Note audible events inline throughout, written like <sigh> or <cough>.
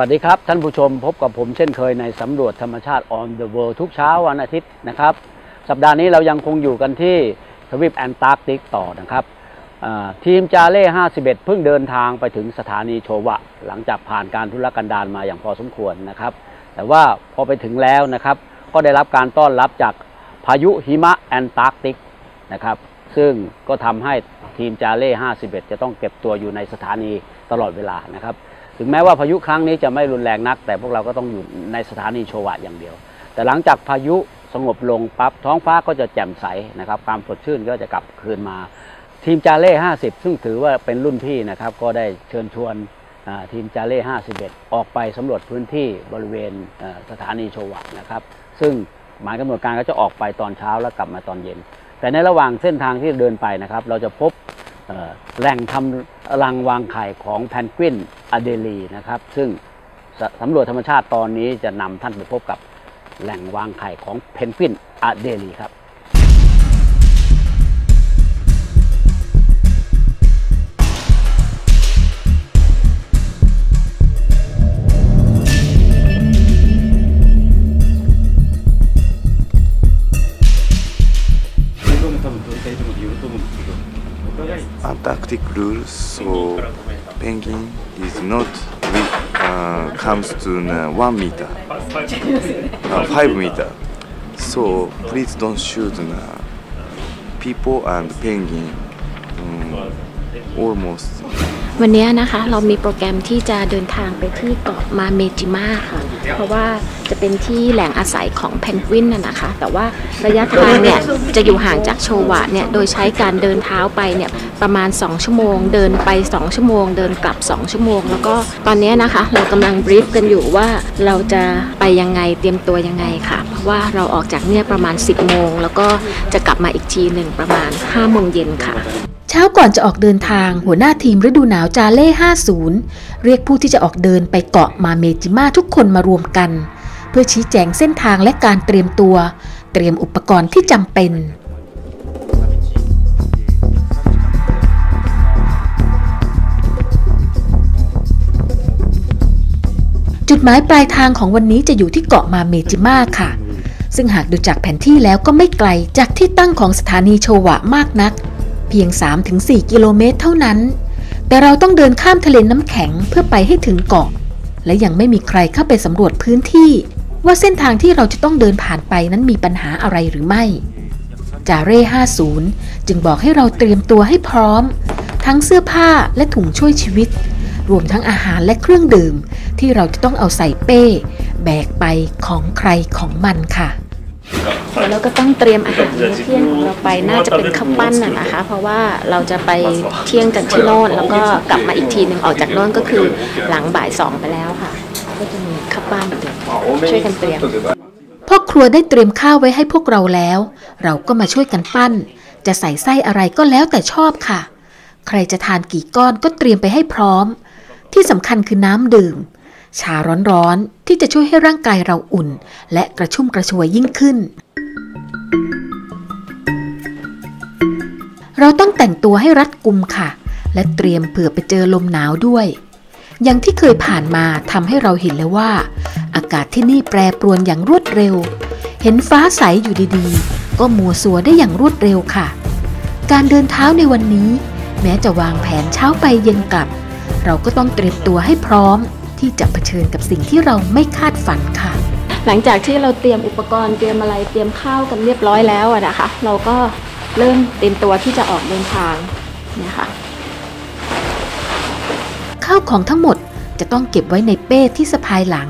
สวัสดีครับ ท่านผู้ชมพบกับผมเช่นเคยในสำรวจธรรมชาติ on the world ทุกเช้าวันอาทิตย์นะครับ สัปดาห์นี้เรายังคงอยู่กันที่ทวีปแอนตาร์กติกต่อนะครับทีมจาเล่51 เพิ่งเดินทางไปถึงสถานีโชวะ หลังจากผ่านการทุรกันดารมาอย่างพอสมควรนะครับ แต่ว่าพอไปถึงแล้วนะครับ ก็ได้รับการต้อนรับจากพายุหิมะแอนตาร์กติกนะครับ ซึ่งก็ทำให้ทีมจาเล่51 จะต้องเก็บตัวอยู่ในสถานีตลอดเวลานะครับ ถึงแม้ว่าพายุครั้งนี้จะไม่รุนแรงนัก แต่พวกเราก็ต้องอยู่ในสถานีโชวะอย่างเดียว แต่หลังจากพายุสงบลงปั๊บท้องฟ้าก็จะแจ่มใสนะครับความสดชื่นก็จะกลับคืนมา ทีมจาเล่ 50 ซึ่งถือว่าเป็นรุ่นพี่นะครับ ก็ได้เชิญชวนทีมจาเล่ 51 ออกไปสำรวจพื้นที่บริเวณสถานีโชวะนะครับ ซึ่งหมายกำหนดการก็จะออกไปตอนเช้าแล้วกลับมาตอนเย็น แต่ในระหว่างเส้นทางที่เดินไปนะครับ เราจะพบแหล่งทำ รังวางไข่ของแพนกวินอะเดลีนะครับ ซึ่งสำรวจธรรมชาติตอนนี้จะนำท่านไปพบกับแหล่งวางไข่ของเพนกวินอะเดลีครับ Antarctic rules, so penguin is not uh, comes to uh, one meter, <laughs> uh, five meter. So please don't shoot uh, people and penguin um, almost วันนี้นะคะเรามีโปรแกรมที่จะเดินทางไปที่เกาะมาเมจิมาค่ะ เพราะว่าจะเป็นที่แหล่งอาศัยของเพนกวินน่ะนะคะ แต่ว่าระยะทางเนี่ยจะอยู่ห่างจากโชวะเนี่ยโดยใช้การเดินเท้าไปเนี่ยประมาณ 2 ชั่วโมง เดินไป 2 ชั่วโมง เดินกลับ 2 ชั่วโมง แล้วก็ตอนนี้นะคะเรากำลังบรีฟกันอยู่ว่าเราจะไปยังไงเตรียมตัวยังไงค่ะ เพราะว่าเราออกจากเนี่ยประมาณ 10 โมง แล้วก็จะกลับมาอีกทีหนึ่งประมาณ5โมงเย็นค่ะ เช้าก่อนจะออกเดินทางหัวหน้าทีมฤดูหนาวจาเล่ 50 เรียกผู้ที่จะออกเดินไปเกาะมาเมจิมาทุกคนมารวมกัน เพื่อชี้แจงเส้นทางและการเตรียมตัว เตรียมอุปกรณ์ที่จำเป็นจุดหมายปลายทางของวันนี้จะอยู่ที่เกาะมาเมจิมาค่ะ ซึ่งหากดูจากแผนที่แล้วก็ไม่ไกลจากที่ตั้งของสถานีโชวะมากนัก เพียง 3-4 กิโลเมตรเท่านั้น แต่เราต้องเดินข้ามทะเลน้ำแข็งเพื่อไปให้ถึงเกาะ และยังไม่มีใครเข้าไปสำรวจพื้นที่ ว่าเส้นทางที่เราจะต้องเดินผ่านไปนั้นมีปัญหาอะไรหรือไม่ จาเร่ 50 จึงบอกให้เราเตรียมตัวให้พร้อม ทั้งเสื้อผ้าและถุงช่วยชีวิต รวมทั้งอาหารและเครื่องดื่ม ที่เราจะต้องเอาใส่เป้ แบกไปของใครของมันค่ะ แล้วก็ต้องเตรียมอาหารมื้อเที่ยงของเราไปน่าจะเป็นข้าวปั้นน่ะนะคะ เพราะว่าเราจะไปเที่ยงกันที่โน่นแล้วก็กลับมาอีกทีหนึ่งออกจากโน่นก็คือหลังบ่ายสองไปแล้วค่ะ ก็จะมีข้าวปั้นเดี๋ยวช่วยกันเตรียมพ่อครัวได้เตรียมข้าวไว้ให้พวกเราแล้ว เราก็มาช่วยกันปั้น จะใส่ไส้อะไรก็แล้วแต่ชอบค่ะ ใครจะทานกี่ก้อนก็เตรียมไปให้พร้อม ที่สำคัญคือน้ำดื่ม ชาร้อนๆที่จะช่วยให้ร่างกายเราอุ่น และกระชุ่มกระชวยยิ่งขึ้น เราต้องแต่งตัวให้รัดกุมค่ะ และเตรียมเผื่อไปเจอลมหนาวด้วย อย่างที่เคยผ่านมาทำให้เราเห็นแล้วว่า อากาศที่นี่แปรปรวนอย่างรวดเร็ว เห็นฟ้าใสอยู่ดีๆ ก็มัวสัวได้อย่างรวดเร็วค่ะ การเดินเท้าในวันนี้ แม้จะวางแผนเช้าไปเย็นกลับ เราก็ต้องเตรียมตัวให้พร้อม ที่จะเผชิญกับสิ่งที่เราไม่คาดฝันค่ะหลังจากที่เราเตรียมอุปกรณ์เตรียมอะไรเตรียมข้าวกันเรียบร้อยแล้วนะคะ เราก็ เริ่มเตรียมตัวที่จะออกเดินทางนี่ยค่ะข้าวของทั้งหมดจะต้องเก็บไว้ในเป้ที่สะพายหลัง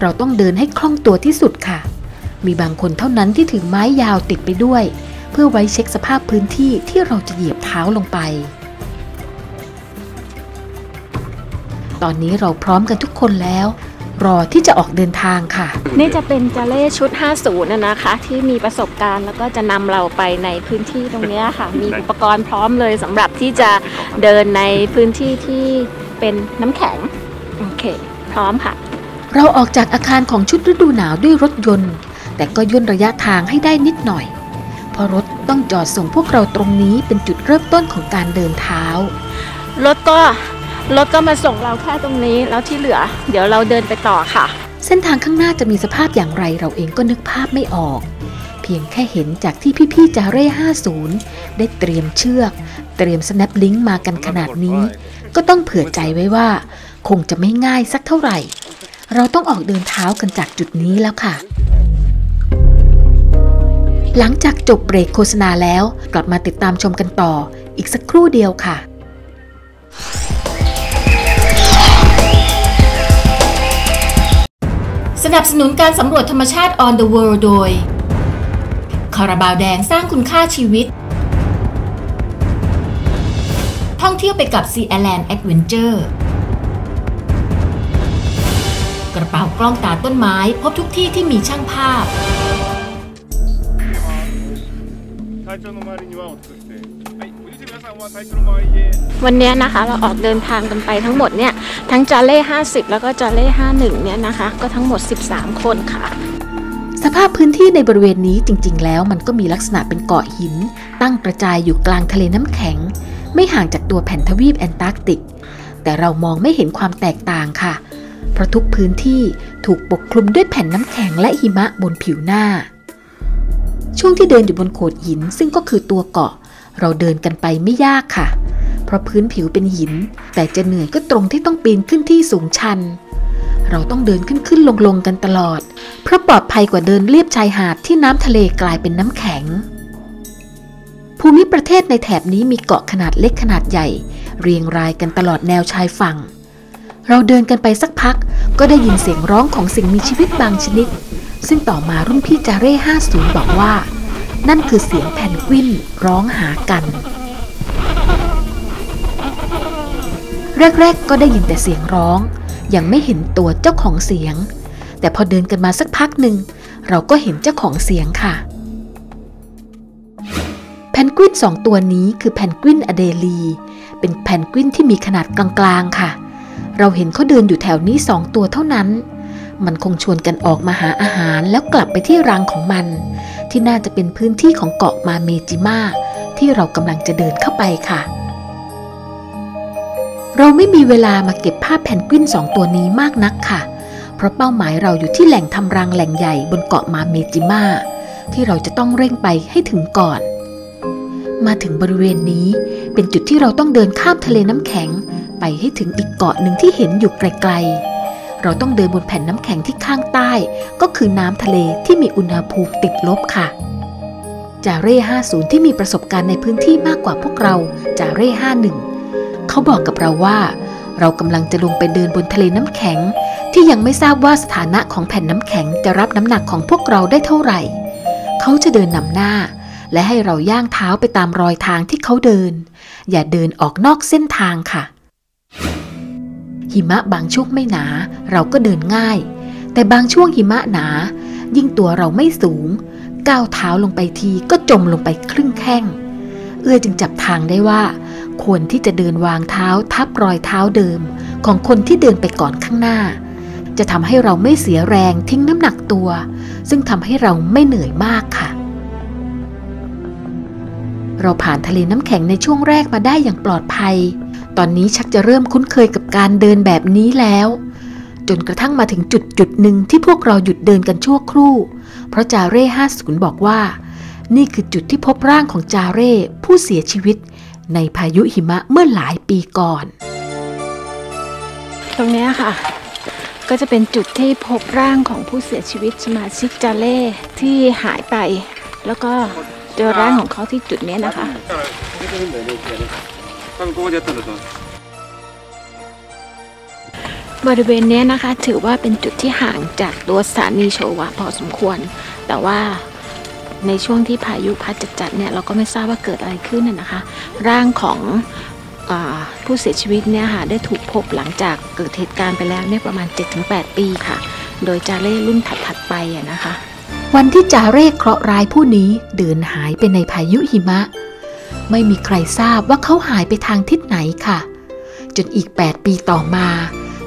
เราต้องเดินให้คล่องตัวที่สุดค่ะ มีบางคนเท่านั้นที่ถือไม้ยาวติดไปด้วย เพื่อไว้เช็คสภาพพื้นที่ที่เราจะเหยียบเท้าลงไป ตอนนี้เราพร้อมกันทุกคนแล้ว รอที่จะออกเดินทางค่ะ นี่จะเป็นจาเล่ชุด 50นะนะคะ ที่มีประสบการณ์แล้วก็จะนำเราไปในพื้นที่ตรงเนี้ยค่ะ มีอุปกรณ์พร้อมเลยสำหรับที่จะเดินในพื้นที่ที่เป็นน้ำแข็ง โอเค พร้อมค่ะ เราออกจากอาคารของชุดฤดูหนาวด้วยรถยนต์ แต่ก็ย่นระยะทางให้ได้นิดหน่อย เพราะรถต้องจอดส่งพวกเราตรงนี้เป็นจุดเริ่มต้นของการเดินเท้ารถก็ รถก็มาส่งเราแค่ตรงนี้แล้วที่เหลือ เดี๋ยวเราเดินไปต่อค่ะ เส้นทางข้างหน้าจะมีสภาพอย่างไรเราเองก็นึกภาพไม่ออก เพียงแค่เห็นจากที่พี่ๆจาเร่ 50 ได้เตรียมเชือก เตรียม snap link มากันขนาดนี้ ก็ต้องเผื่อใจไว้ว่า คงจะไม่ง่ายสักเท่าไหร่ เราต้องออกเดินเท้ากันจากจุดนี้แล้วค่ะหลังจากจบเบรกโฆษณาแล้ว กลับมาติดตามชมกันต่อ อีกสักครู่เดียวค่ะ นับสนุนการสำรวจธรรมชาติ on the world โดย คาราบาวแดงสร้างคุณค่าชีวิต ท่องเที่ยวไปกับ Sea Island Adventure กระเป๋ากล้องตาต้นไม้พบทุกที่ที่มีช่างภาพ 隊長の周りに輪を作っ วันเนี้ยนะคะเราออกเดินทางกันไปทั้งหมดเนี่ย ทั้งจาเล่ 50 แล้วก็จาเล่ 51 เนี่ยนะคะ ก็ทั้งหมด 13 คนค่ะ สภาพพื้นที่ในบริเวณนี้จริง ๆ แล้วมันก็มีลักษณะเป็นเกาะหิน ตั้งกระจายอยู่กลางทะเลน้ำแข็ง ไม่ห่างจากตัวแผ่นทวีปแอนตาร์กติก แต่เรามองไม่เห็นความแตกต่างค่ะ เพราะทุกพื้นที่ถูกปกคลุมด้วยแผ่นน้ำแข็งและหิมะบนผิวหน้า ช่วงที่เดินอยู่บนโขดหินซึ่งก็คือตัวเกาะ เราเดินกันไปไม่ยากค่ะ เพราะพื้นผิวเป็นหิน แต่จะเหนื่อยก็ตรงที่ต้องปีนขึ้นที่สูงชัน เราต้องเดินขึ้นขึ้นลงลงกันตลอด เพราะปลอดภัยกว่าเดินเลียบชายหาดที่น้ำทะเลกลายเป็นน้ำแข็ง ภูมิประเทศในแถบนี้มีเกาะขนาดเล็กขนาดใหญ่ เรียงรายกันตลอดแนวชายฝั่ง เราเดินกันไปสักพัก ก็ได้ยินเสียงร้องของสิ่งมีชีวิตบางชนิด ซึ่งต่อมารุ่นพี่จาเร่50 บอกว่า นั่นคือเสียงแพนกวินร้องหากัน แรกๆก็ได้ยินแต่เสียงร้อง ยังไม่เห็นตัวเจ้าของเสียง แต่พอเดินกันมาสักพักหนึ่งเราก็เห็นเจ้าของเสียงค่ะ แพนกวินสองตัวนี้คือแพนกวินอเดลี เป็นแพนกวินที่มีขนาดกลางๆค่ะ เราเห็นเขาเดินอยู่แถวนี้สองตัวเท่านั้น มันคงชวนกันออกมาหาอาหารแล้วกลับไปที่รังของมัน ที่น่าจะเป็นพื้นที่ของเกาะมาเมจิมาที่เรากำลังจะเดินเข้าไปค่ะ เราไม่มีเวลามาเก็บภาพแพนกวินสองตัวนี้มากนักค่ะ เพราะเป้าหมายเราอยู่ที่แหล่งทำรังแหล่งใหญ่บนเกาะมาเมจิมาที่เราจะต้องเร่งไปให้ถึงก่อน มาถึงบริเวณนี้เป็นจุดที่เราต้องเดินข้ามทะเลน้ำแข็ง ไปให้ถึงอีกเกาะหนึ่งที่เห็นอยู่ไกลๆ เราต้องเดินบนแผ่นน้ำแข็งที่ข้างใต้ ก็คือน้ำทะเลที่มีอุณหภูมิติดลบค่ะ จาเร่ 50 ที่มีประสบการณ์ในพื้นที่มากกว่าพวกเรา จาเร่ 51 เขาบอกกับเราว่า เรากำลังจะลงไปเดินบนทะเลน้ำแข็ง ที่ยังไม่ทราบว่าสถานะของแผ่นน้ำแข็งจะรับน้ำหนักของพวกเราได้เท่าไหร่ เขาจะเดินนำหน้า และให้เราย่างเท้าไปตามรอยทางที่เขาเดิน อย่าเดินออกนอกเส้นทางค่ะ หิมะบางช่วงไม่หนา เราก็เดินง่าย แต่บางช่วงหิมะหนา ยิ่งตัวเราไม่สูง ก้าวเท้าลงไปทีก็จมลงไปครึ่งแข้ง เอื้อจึงจับทางได้ว่า ควรที่จะเดินวางเท้าทับรอยเท้าเดิม ของคนที่เดินไปก่อนข้างหน้า จะทำให้เราไม่เสียแรงทิ้งน้ำหนักตัว ซึ่งทำให้เราไม่เหนื่อยมากค่ะเราผ่านทะเลน้ำแข็งในช่วงแรกมาได้อย่างปลอดภัย ตอนนี้ชักจะเริ่มคุ้นเคยกับการเดินแบบนี้แล้ว จนกระทั่งมาถึงจุดจุดหนึ่งที่พวกเราหยุดเดินกันชั่วครู่ เพราะจาเร่50บอกว่า นี่คือจุดที่พบร่างของจาเร่ผู้เสียชีวิต ในพายุหิมะเมื่อหลายปีก่อน ตรงนี้ค่ะ ก็จะเป็นจุดที่พบร่างของผู้เสียชีวิตสมาชิกจาเล่ที่หายไป แล้วก็เจอร่างของเขาที่จุดนี้นะคะ 多分ここでやったんだと思う บริเวณเนี้ยนะคะ ถือว่าเป็นจุดที่ห่างจากตัวสถานีโชวะพอสมควร แต่ว่าในช่วงที่พายุพัดจัดๆเนี่ยเราก็ไม่ทราบว่าเกิดอะไรขึ้นน่ะนะคะ ร่างของอาผู้เสียชีวิตเนี่ยค่ะได้ถูกพบหลังจากเกิดเหตุการณ์ไปแล้วเนี่ยประมาณ 7-8 ปีค่ะ โดยจาเล่รุ่นถัดๆไปอะนะคะ วันที่จาเร่เคราะห์ร้ายผู้นี้เดินหายไปในพายุหิมะ ไม่มีใครทราบว่าเขาหายไปทางทิศไหนค่ะ จนอีก 8 ปีต่อมา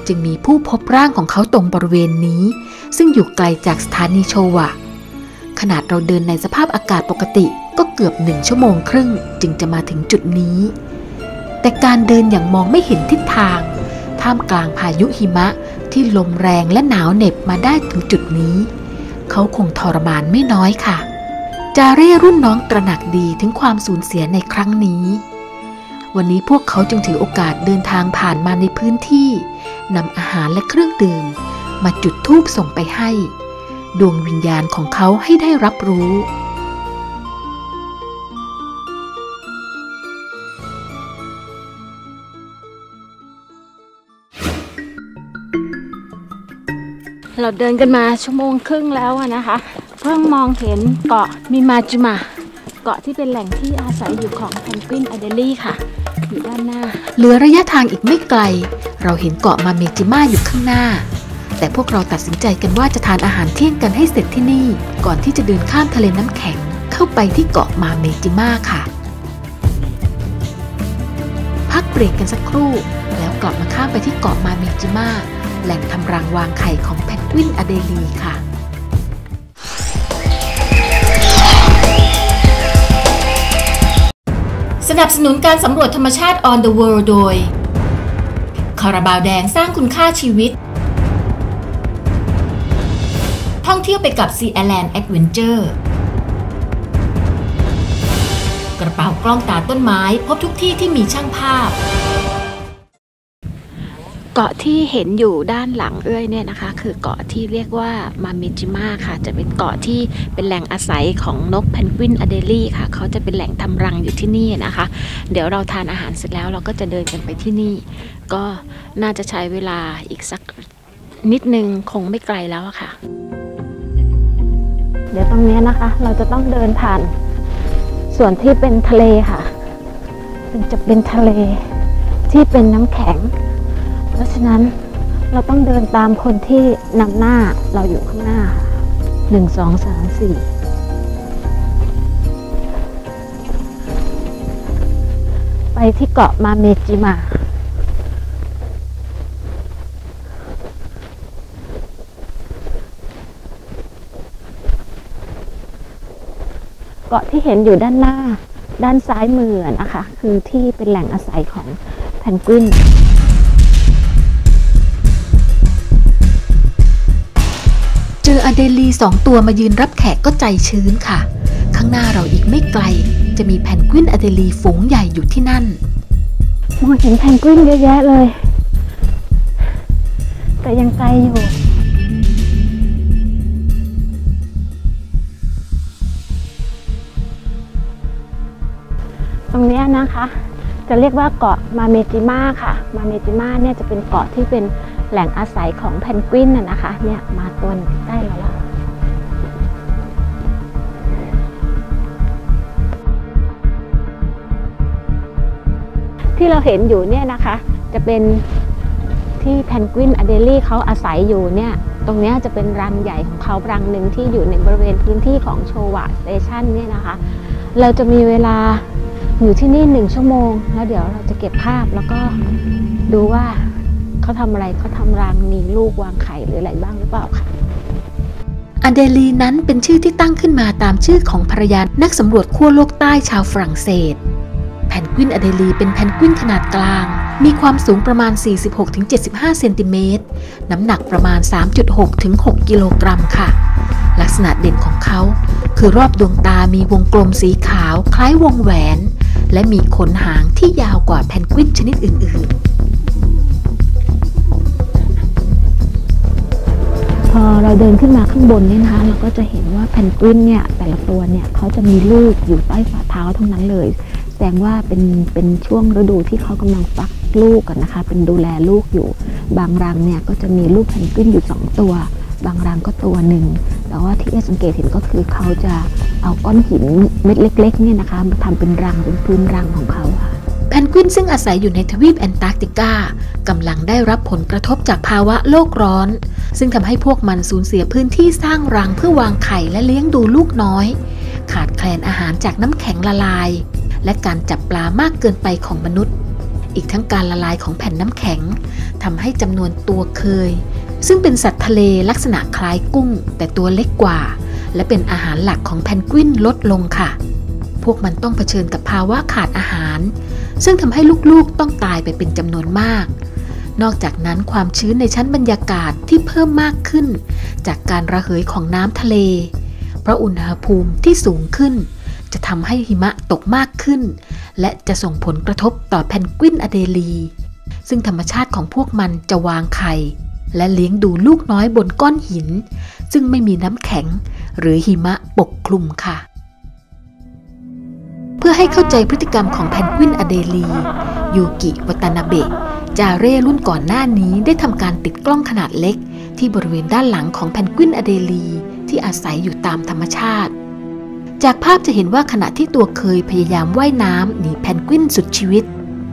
จึงมีผู้พบร่างของเขาตรงบริเวณนี้ ซึ่งอยู่ไกลจากสถานีโชวะ ขนาดเราเดินในสภาพอากาศปกติก็เกือบหนึ่งชั่วโมงครึ่งจึงจะมาถึงจุดนี้แแต่การเดินอย่างมองไม่เห็นทิศทาง ท่ามกลางพายุหิมะที่ลมแรงและหนาวเหน็บมาได้ถึงจุดนี้ เขาคงทรมานไม่น้อยค่ะ จาเร่รุ่นน้องตระหนักดีถึงความสูญเสียในครั้งนี้ วันนี้พวกเขาจึงถือโอกาสเดินทางผ่านมาในพื้นที่นำอาหารและเครื่องดื่ม มาจุดธูปส่งไปให้ ดวงวิญญาณของเขาให้ได้รับรู้เราเดินกันมาชั่วโมงครึ่งแล้วนะคะ พิ่งมองเห็นเกาะมิมาจุมา เกาะที่เป็นแหล่งที่อาศัยอยู่ของเพนกวินอเดลี่ค่ะ อยู่ด้านหน้า เหลือระยะทางอีกไม่ไกล เราเห็นเกาะมาเมจิมาอยู่ข้างหน้า แต่พวกเราตัดสินใจกันว่าจะทานอาหารเที่ยงกันให้เสร็จที่นี่ ก่อนที่จะเดินข้ามทะเลน้ำแข็ง เข้าไปที่เกาะมาเมจิมาค่ะ พักเบรกกันสักครู่ แล้วกลับมาข้ามไปที่เกาะมาเมจิมาแหล่งทำรังวางไข่ของเพนกวินอเดลีค่ะ นับสนุนการสำรวจธรรมชาติ on the world โดย คาราบาวแดงสร้างคุณค่าชีวิต ท่องเที่ยวไปกับ Sea Island Adventure กระเป๋ากล้องตาต้นไม้ พบทุกที่ที่มีช่างภาพ เกาะที่เห็นอยู่ด้านหลังเอ้ยเนี่ยนะคะ คือเกาะที่เรียกว่ามาเมจิมาค่ะ จะเป็นเกาะที่เป็นแหล่งอาศัยของนกเพนกวินอเดลี่ค่ะ เขาจะเป็นแหล่งทำรังอยู่ที่นี่นะคะ เดี๋ยวเราทานอาหารเสร็จแล้วเราก็จะเดินกันไปที่นี่ ก็น่าจะใช้เวลาอีกสักนิดนึงคงไม่ไกลแล้วค่ะ เดี๋ยวตรงนี้นะคะ เราจะต้องเดินผ่านส่วนที่เป็นทะเลค่ะจะเป็นทะเลที่เป็นน้ำแข็ง เพราะฉะนั้นเราต้องเดินตามคนที่นำหน้าเราอยู่ข้างหน้าหนึ่งสองสามสี่ไปที่เกาะมาเมจิมา เกาะที่เห็นอยู่ด้านหน้า ด้านซ้ายมือนะคะ คือที่เป็นแหล่งอาศัยของแพนกวิน ออเดลีสองตัวมายืนรับแขกก็ใจชื้นค่ะ ข้างหน้าเราอีกไม่ไกล จะมีแพนกวินอเดลีฝูงใหญ่อยู่ที่นั่นมองเห็นแพนกวินเยอะแยะเลย แต่ยังไกลอยู่ตรงเนี้ยนะคะ จะเรียกว่าเกาะมาเมจิมาค่ะ มาเมจิมาเนี่ยจะเป็นเกาะที่เป็น แหล่งอาศัยของแพนกวินน่ะนะคะเนี่ยมาตัวใกล้เราแล้วที่เราเห็นอยู่เนี่ยนะคะ จะเป็นที่แพนกวินอเดลี่เขาอาศัยอยู่เนี่ย ตรงนี้จะเป็นรังใหญ่ของเขารังหนึ่งที่อยู่ในบริเวณพื้นที่ของโชวะสเตชันเนี่ยนะคะ เราจะมีเวลาอยู่ที่นี่หนึ่งชั่วโมง แล้วเดี๋ยวเราจะเก็บภาพแล้วก็ดูว่า เขาทำอะไรเขาทำรังมีลูกวางไข่หรืออะไรบ้างหรือเปล่าคะอเดลีนั้นเป็นชื่อที่ตั้งขึ้นมาตามชื่อของภรรยานักสำรวจขั้วโลกใต้ชาวฝรั่งเศส แพนกวินอเดลีเป็นแพนกวินขนาดกลาง มีความสูงประมาณ 46-75 เซนติเมตร น้ำหนักประมาณ 3.6-6 กิโลกรัมค่ะ ลักษณะเด่นของเขา คือรอบดวงตามีวงกลมสีขาว คล้ายวงแหวน และมีขนหางที่ยาวกว่าแพนกวินชนิดอื่น ๆ อเราเดินขึ้นมาข้างบนเนี่ยนะคะ เราก็จะเห็นว่าแพนกวินเนี่ยแต่ละตัวเนี่ยเขาจะมีลูกอยู่ใต้ฝ่าเท้าทั้งนั้นเลย แสดงว่าเป็นเป็นช่วงฤดูที่เขากำลังฟักลูกกันนะคะ เป็นดูแลลูกอยู่ บางรังเนี่ยก็จะมีลูกแพนกวินอยู่สองตัว บางรังก็ตัวหนึ่งแต่ว่าที่เอสังเกตเห็นก็คือเขาจะเอาก้อนหินเม็ดเล็กๆเนี่ยนะคะมาทำเป็นรังเป็นพื้นรังของเขาค่ะ พนกวินซึ่งอาศัยอยู่ในทวีปแอนตาร์กติกากำลังได้รับผลกระทบจากภาวะโลกร้อน ซึ่งทำให้พวกมันสูญเสียพื้นที่สร้างรังเพื่อวางไข่และเลี้ยงดูลูกน้อย ขาดแคลนอาหารจากน้ำแข็งละลาย และการจับปลามากเกินไปของมนุษย์ อีกทั้งการละลายของแผ่นน้ำแข็งทำให้จำนวนตัวเคย ซึ่งเป็นสัตว์ทะเลลักษณะคล้ายกุ้ง แต่ตัวเล็กกว่า และเป็นอาหารหลักของแพนกวินลดลงค่ะ พวกมันต้องเผชิญกับภาวะขาดอาหาร ซึ่งทำให้ลูกๆต้องตายไปเป็นจำนวนมาก นอกจากนั้นความชื้นในชั้นบรรยากาศที่เพิ่มมากขึ้น จากการระเหยของน้ำทะเล เพราะอุณหภูมิที่สูงขึ้น จะทำให้หิมะตกมากขึ้น และจะส่งผลกระทบต่อแพนกวินอเดลี ซึ่งธรรมชาติของพวกมันจะวางไข่และเลี้ยงดูลูกน้อยบนก้อนหิน ซึ่งไม่มีน้ำแข็งหรือหิมะปกคลุมค่ะ เพื่อให้เข้าใจพฤติกรรมของแพนกวินอเดลียูกิวัตานาเบะจาเร่รุ่นก่อนหน้านี้ได้ทำการติดกล้องขนาดเล็ก ที่บริเวณด้านหลังของแพนกวินอเดลีที่อาศัยอยู่ตามธรรมชาติ จากภาพจะเห็นว่าขณะที่ตัวเคยพยายามว่ายน้ำหนีแพนกวินสุดชีวิต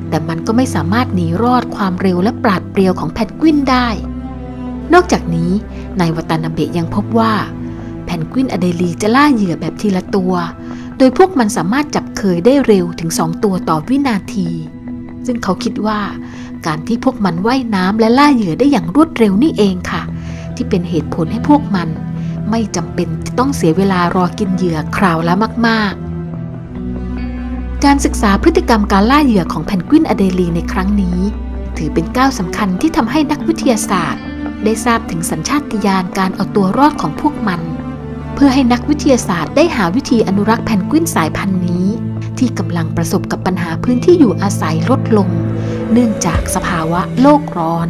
แต่มันก็ไม่สามารถหนีรอดความเร็วและปราดเปรียวของแพนกวินได้ นอกจากนี้นายวัตานาเบะยังพบว่าแพนกวินอเดลีจะล่าเหยื่อแบบทีละตัว โดยพวกมันสามารถจับเคยได้เร็วถึง2ตัวต่อวินาที ซึ่งเขาคิดว่า การที่พวกมันว่ายน้ำและล่าเหยื่อได้อย่างรวดเร็วนี่เองค่ะ ที่เป็นเหตุผลให้พวกมัน ไม่จำเป็นต้องเสียเวลารอกินเหยื่อคราวละมาก ๆ การศึกษาพฤติกรรมการล่าเหยื่อของแพนกวินอเดลีในครั้งนี้ ถือเป็นก้าวสำคัญที่ทำให้นักวิทยาศาสตร์ ได้ทราบถึงสัญชาตญาณการเอาตัวรอดของพวกมัน พื่อให้นักวิทยาศาสตร์ได้หาวิธีอนุรักษ์แพนกวินสายพันธุ์นี้ ที่กำลังประสบกับปัญหาพื้นที่อยู่อาศัยลดลง เนื่องจากสภาวะโลกร้อน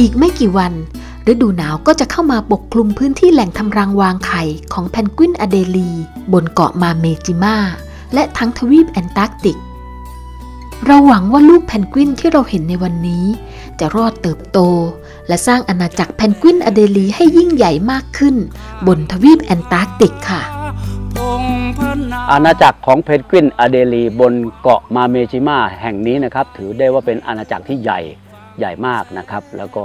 อีกไม่กี่วัน ฤดูหนาวก็จะเข้ามาปกคลุมพื้นที่แหล่งทำรังวางไข่ของแพนกวินอเดลี บนเกาะมาเมจิมาและทั้งทวีปแอนตาร์กติก เราหวังว่าลูกแพนกวินที่เราเห็นในวันนี้ จะรอดเติบโต และสร้างอาณาจักรแพนกวินอเดลีให้ยิ่งใหญ่มากขึ้น บนทวีปแอนตาร์กติกค่ะ อาณาจักรของเพนกวินอเดลีบนเกาะมาเมจิมาแห่งนี้นะครับ ถือได้ว่าเป็นอาณาจักรที่ใหญ่ใหญ่มากนะครับ แล้วก็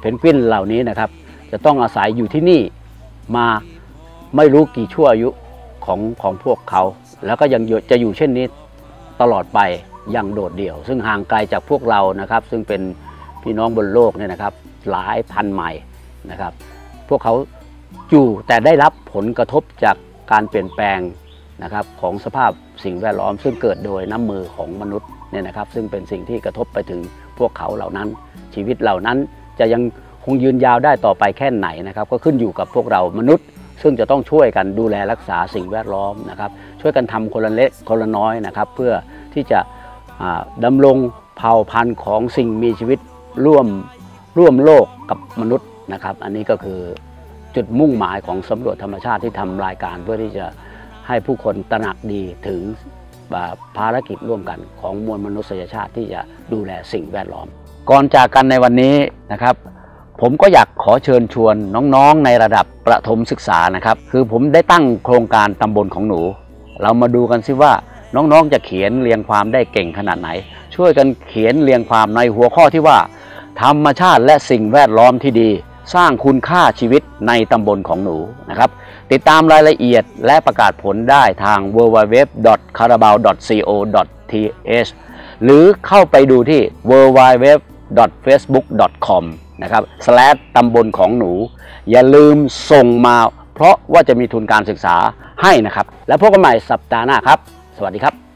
เพนกวินเหล่านี้นะครับ จะต้องอาศัยอยู่ที่นี่มาไม่รู้กี่ชั่วอายุของของพวกเขา แล้วก็ยังจะอยู่เช่นนี้ตลอดไปอย่างโดดเดี่ยว ซึ่งห่างไกลจากพวกเรานะครับ ซึ่งเป็น พี่น้องบนโลกเนี่ยนะครับหลายพันไมล์นะครับ พวกเขาอยู่แต่ได้รับผลกระทบจากการเปลี่ยนแปลงนะครับของสภาพสิ่งแวดล้อม ซึ่งเกิดโดยน้ำมือของมนุษย์เนี่ยนะครับ ซึ่งเป็นสิ่งที่กระทบไปถึงพวกเขาเหล่านั้น ชีวิตเหล่านั้นจะยังคงยืนยาวได้ต่อไปแค่ไหนนะครับ ก็ขึ้นอยู่กับพวกเรามนุษย์ ซึ่งจะต้องช่วยกันดูแลรักษาสิ่งแวดล้อมนะครับ ช่วยกันทำคนละเล็กคนละน้อยนะครับ เพื่อที่จะอ่าดำรงเผ่าพันธุ์ของสิ่งมีชีวิต ร่วมร่วมโลกกับมนุษย์นะครับ อันนี้ก็คือจุดมุ่งหมายของสำรวจธรรมชาติที่ทำรายการ เพื่อที่จะให้ผู้คนตระหนักดีถึงภารกิจร่วมกันของมวลมนุษยชาติที่จะดูแลสิ่งแวดล้อม ก่อนจากกันในวันนี้นะครับ ผมก็อยากขอเชิญชวนน้องๆ ในระดับประถมศึกษานะครับ คือผมได้ตั้งโครงการตำบลของหนู เรามาดูกันซิว่าน้องๆจะเขียนเรียงความได้เก่งขนาดไหน ช่วยกันเขียนเรียงความในหัวข้อที่ว่า ธรรมชาติและสิ่งแวดล้อมที่ดี สร้างคุณค่าชีวิตในตำบลของหนูนะครับ ติดตามรายละเอียดและประกาศผลได้ทาง www.carabao.co.th หรือเข้าไปดูที่ www.facebook.com นะครับตำบลของหนู อย่าลืมส่งมาเพราะว่าจะมีทุนการศึกษาให้นะครับ แล้วพบกันใหม่สัปดาห์หน้าครับ สวัสดีครับ